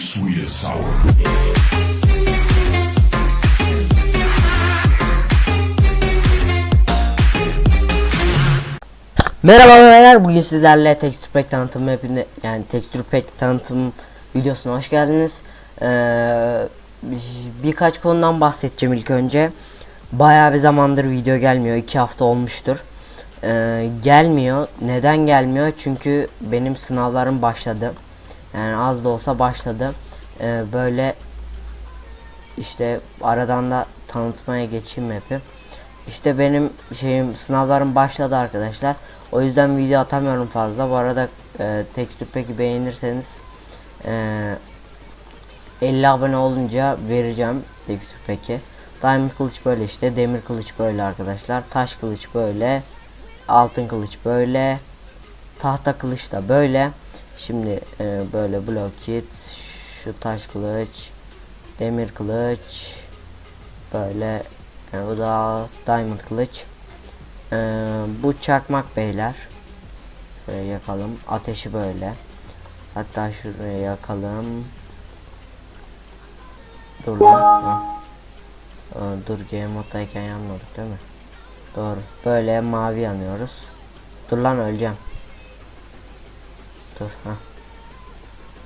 sweet and sour. Merhaba beyler bugün sizlerle Texture Pack tanıtım hepinde yani Texture Pack tanıtım videosuna hoş geldiniz. Ee, bir- birkaç konudan bahsedeceğim ilk önce. Bayağı bir zamandır video gelmiyor. iki hafta olmuştur. Ee, gelmiyor. Neden gelmiyor? Çünkü benim sınavlarım başladı. Yani az da olsa başladı. Ee, böyle işte aradan da tanıtmaya geçeyim hep. İşte benim şeyim sınavlarım başladı arkadaşlar. O yüzden video atamıyorum fazla. Bu arada e, tekstür peki beğenirseniz e, 50 abone olunca vereceğim tekstür peki. Diamond kılıç böyle işte, demir kılıç böyle arkadaşlar. Taş kılıç böyle, altın kılıç böyle, tahta kılıç da böyle. Şimdi e, böyle block kit, şu taş kılıç, demir kılıç, böyle e, bu da diamond kılıç. E, bu çakmak beyler. Şöyle yakalım. Ateşi böyle. Hatta şuraya yakalım. Dur lan. Aa, dur game moddayken yanmadık değil mi? Doğru. Böyle mavi yanıyoruz. Dur lan öleceğim. Dur ha.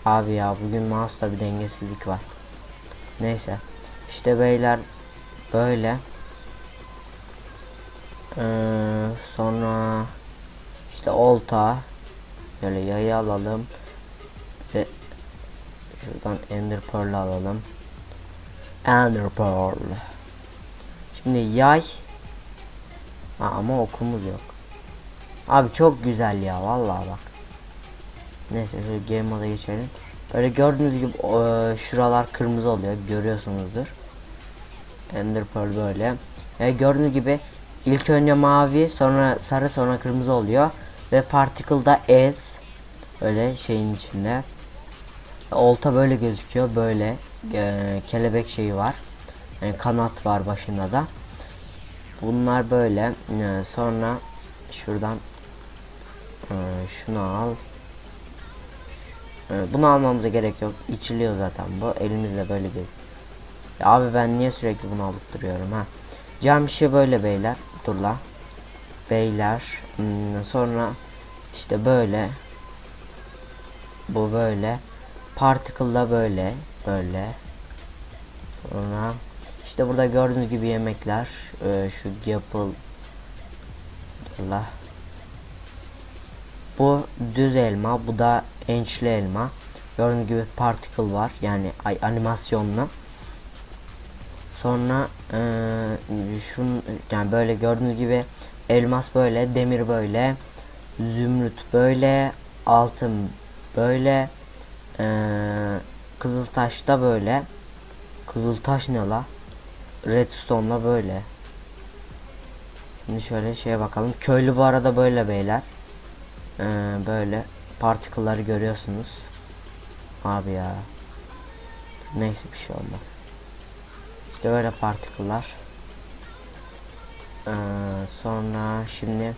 Abi ya bugün mouse'da bir dengesizlik var. Neyse. İşte beyler böyle. Ee, sonra işte olta böyle yayı alalım ve şuradan ender pearl alalım. Ender pearl. Şimdi yay ha, ama okumuz yok. Abi çok güzel ya vallahi bak. Neyse şöyle game moda geçelim. Böyle gördüğünüz gibi e, şuralar kırmızı oluyor görüyorsunuzdur. Ender Pearl böyle. E, gördüğünüz gibi ilk önce mavi sonra sarı sonra kırmızı oluyor. Ve Particle'da S öyle şeyin içinde. Olta böyle gözüküyor böyle. E, kelebek şeyi var. Yani kanat var başında da. Bunlar böyle. E, sonra şuradan e, şunu al. E, bunu almamıza gerek yok. İçiliyor zaten bu. Elimizle böyle bir ya abi ben niye sürekli bunu alıp duruyorum ha. Cam işi böyle beyler. Dur la. Beyler. Hmm, sonra işte böyle. Bu böyle. Particle'da böyle. Böyle. Sonra işte burada gördüğünüz gibi yemekler. Ee, şu yapıl. Dur la. Bu düz elma. Bu da ençli elma. Gördüğünüz gibi particle var. Yani ay, animasyonlu. Sonra eee şun yani böyle gördüğünüz gibi elmas böyle, demir böyle, zümrüt böyle, altın böyle, eee kızıltaş da böyle. Kızıltaş ne la? Redstone'la böyle. Şimdi şöyle şeye bakalım. Köylü bu arada böyle beyler. Eee böyle partikülleri görüyorsunuz. Abi ya. Neyse bir şey olmaz. İşte böyle partiküller. Ee, sonra şimdi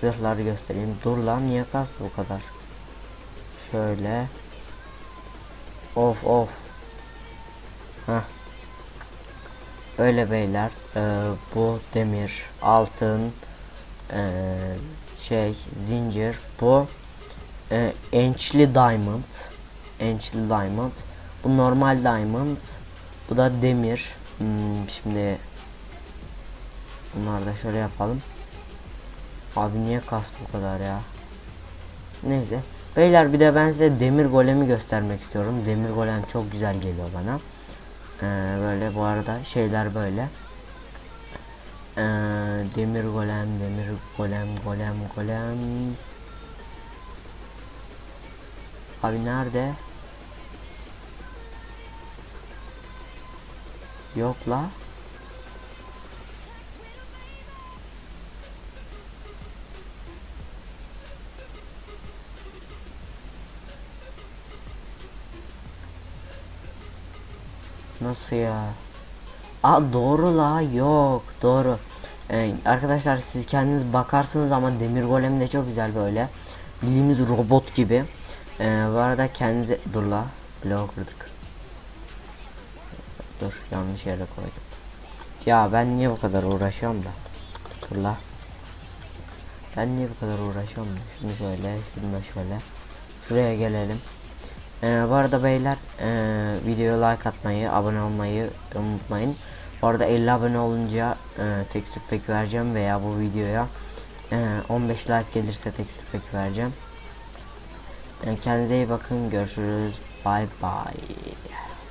zırhları göstereyim. Dur lan niye kastı bu kadar? Şöyle. Of of. Heh. Öyle beyler. Ee, bu demir, altın, ee, şey, zincir. Bu ee, ençli diamond. Ençli diamond. Bu normal diamond. Bu da demir. Hmm, şimdi bunlar da şöyle yapalım. Abi niye kastı bu kadar ya? Neyse. Beyler bir de ben size demir golemi göstermek istiyorum. Demir golem çok güzel geliyor bana. Ee, böyle bu arada şeyler böyle. Ee, demir golem, demir golem, golem, golem. Abi nerede? Yok la. Nasıl ya? Aa doğru la yok doğru. Ee, arkadaşlar siz kendiniz bakarsınız ama demir golem de çok güzel böyle. Bildiğimiz robot gibi. Ee, bu arada kendinize dur la. bloğu kırdık. Dur yanlış yere koydum. Ya ben niye bu kadar uğraşıyorum da? Fırla. Ben niye bu kadar uğraşıyorum da? Şunu şöyle, şunu şöyle. Şuraya gelelim. Ee, bu arada beyler ee, videoya like atmayı, abone olmayı unutmayın. Bu arada 50 abone olunca e, tekstür pek vereceğim veya bu videoya e, 15 like gelirse tekstür pek vereceğim. Kendinize iyi bakın. Görüşürüz. Bye bye.